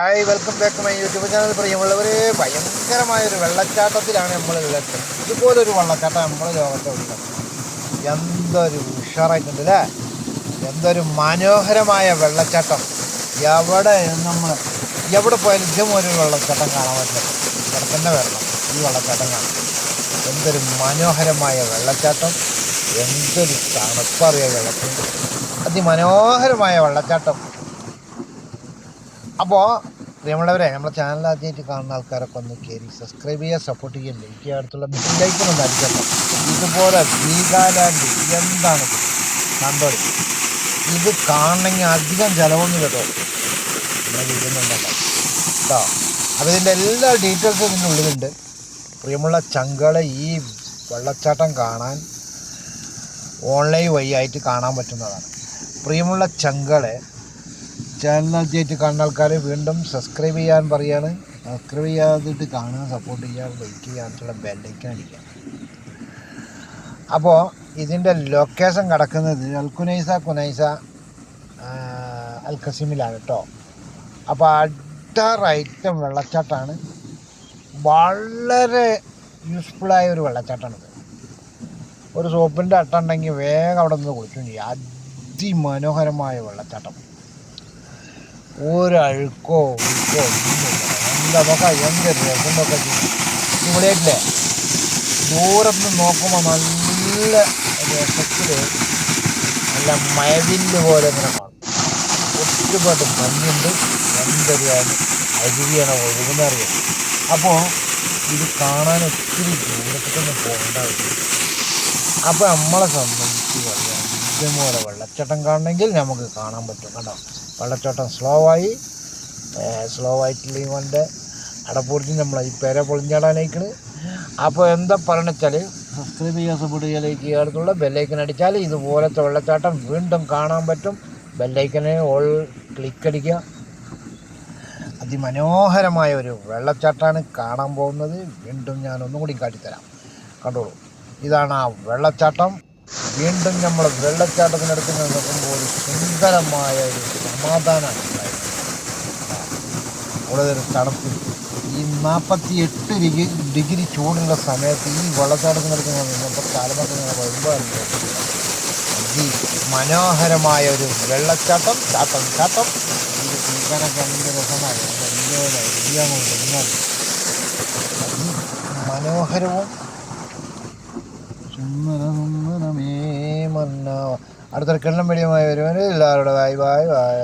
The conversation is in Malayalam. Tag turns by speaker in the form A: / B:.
A: Hi welcome back my YouTube channel. പ്രിയമുള്ളവർ ഭയങ്കരമായൊരു വെള്ളച്ചാട്ടത്തിലാണ് നമ്മൾ ഉള്ളത് ഇതുപോലൊരു വെള്ളച്ചാട്ടം നമ്മൾ ലോകത്തെ ഉണ്ട് എന്തൊരു ഉഷാറായിട്ടുണ്ട് അല്ലേ? എന്തൊരു മനോഹരമായ വെള്ളച്ചാട്ടം. എവിടെ നമ്മൾ എവിടെ പോയാലും ഇതുപോലെ ഒരു വെള്ളച്ചാട്ടം കാണാൻ പറ്റില്ല. ഇവിടെ തന്നെ വരണം. ഈ വെള്ളച്ചാട്ടം കാണാം എന്തൊരു മനോഹരമായ വെള്ളച്ചാട്ടം. എന്തൊരു തണുപ്പറിയ വെള്ളത്തിൽ അതിമനോഹരമായ വെള്ളച്ചാട്ടം. അപ്പോൾ നമ്മളവരെ നമ്മുടെ ചാനൽ ആദ്യമായിട്ട് കാണുന്ന ആൾക്കാരൊക്കെ ഒന്ന് കയറി സബ്സ്ക്രൈബ് ചെയ്യുക സപ്പോർട്ട് ചെയ്യുക ലൈക്ക് ചെയ്യുക അടുത്തുള്ള ബെല്ലൈക്കൺ ഒന്ന് അടിച്ചല്ലോ ഇതുപോലെ വീഗാലാൻഡ് എന്താണിത് കണ്ടോളി ഇത്? കാണണമെങ്കിൽ അധികം ചിലവൊന്നും കേട്ടോ. നമ്മൾ ഇടുന്നുണ്ടല്ലോ കേട്ടോ. അപ്പോൾ ഇതിന്റെ എല്ലാ ഡീറ്റെയിൽസും ഇതിന്റെ ഉള്ളിലുണ്ട്. പ്രിയമുള്ള ചങ്കളെ ഈ വെള്ളച്ചാട്ടം കാണാൻ ഓൺലൈൻ വഴിയായിട്ട് കാണാൻ പറ്റുന്നതാണ്. പ്രിയമുള്ള ചങ്കളെ ചാനൽ ആദ്യമായിട്ട് കാണുന്ന ആൾക്കാർ വീണ്ടും സബ്സ്ക്രൈബ് ചെയ്യാൻ പറയാണ്. സബ്സ്ക്രൈബ് ചെയ്യാതിട്ട് കാണുക സപ്പോർട്ട് ചെയ്യാൻ ലൈക്ക് ചെയ്യാനുള്ള ബെല്ലൈക്കൻ അടിക്കുക. അപ്പോൾ ഇതിന്റെ ലൊക്കേഷൻ കിടക്കുന്നത് അൽക്കുനൈസ കുനൈസ അൽക്കസിമിലാണ് കേട്ടോ അപ്പോൾ അഡറൈറ്റം വെള്ളച്ചാട്ടമാണ് വളരെ യൂസ്ഫുള്ളായ ഒരു വെള്ളച്ചാട്ടമാണിത് ഒരു സോപ്പിന്റെ അട്ട ഉണ്ടെങ്കിൽ വേഗം അവിടെ നിന്ന് കുളിച്ചു ചെയ്യും അതിമനോഹരമായ വെള്ളച്ചാട്ടം. ഒരഴുക്കോ ഉഴുക്കോ എന്താ നോക്കാം എന്ത് രസം നോക്കാം ഇവിടെയല്ലേ ദൂരത്ത് നോക്കുമ്പോൾ നല്ല രസത്തിൽ നല്ല മഴവില്ല് പോലെ ഇങ്ങനെ ഒരുപാട് മഞ്ഞുണ്ട് എന്തൊരു അരുവിയാണ് ഒഴുകുന്നറിയാം അപ്പോൾ ഇത് കാണാൻ ഒത്തിരി ദൂരത്തേക്കൊന്നും പോകേണ്ട അപ്പോൾ നമ്മളെ സംബന്ധിച്ച് പറയാം ഇതുപോലെ വെള്ളച്ചാട്ടം കാണണമെങ്കിൽ നമുക്ക് കാണാൻ പറ്റും കേട്ടോ. വെള്ളച്ചാട്ടം സ്ലോ ആയി. സ്ലോ ആയിട്ടുള്ള ഇവന്റെ അടപ്പൂർത്തി നമ്മൾ ഈ പേരെ പൊളിഞ്ഞാടാനേക്കണ് അപ്പോൾ എന്താ പറഞ്ഞാൽ സബ്സ്ക്രൈബ് ചെയ്യുക സപ്പോർട്ട് അടുത്തുള്ള ബെല്ലൈക്കൻ അടിച്ചാൽ ഇതുപോലത്തെ വെള്ളച്ചാട്ടം വീണ്ടും കാണാൻ പറ്റും. ബെല്ലൈക്കനെ ഓൾ ക്ലിക്ക് അടിക്കുക. അതിമനോഹരമായ ഒരു വെള്ളച്ചാട്ടമാണ് കാണാൻ പോകുന്നത്. വീണ്ടും ഞാൻ ഒന്നും കൂടി കാട്ടിത്തരാം. കണ്ടോളൂ. ഇതാണ് ആ വെള്ളച്ചാട്ടം. വീണ്ടും നമ്മൾ വെള്ളച്ചാട്ടത്തിനടുത്ത് നിന്ന് നോക്കുമ്പോൾ ഒരു സുന്ദരമായ ഒരു സമാധാനമാണ് ഉണ്ടായത് ഒരു തണുപ്പ്. ഈ നാൽപ്പത്തി എട്ട് ഡിഗ്രി ഡിഗ്രി ചൂടുള്ള സമയത്ത് ഈ വെള്ളച്ചാട്ടത്തിനടുത്ത് നിന്നപ്പോൾ കാലമൊക്കെ ഇങ്ങനെ വരുമ്പോൾ മനോഹരമായ ഒരു വെള്ളച്ചാട്ടം ചാട്ടം ചാട്ടം. ഇത് കേൾക്കാനൊക്കെ എന്റെ അരിയാണ് ഒഴുകുന്നത് മനോഹരവും സുന്ദര സുന്ദരമേ മന്ന അടുത്തൊരു കിണ്ണം വെടിയുമായി വരുവാൻ എല്ലാവരുടെ വായി വായി വായ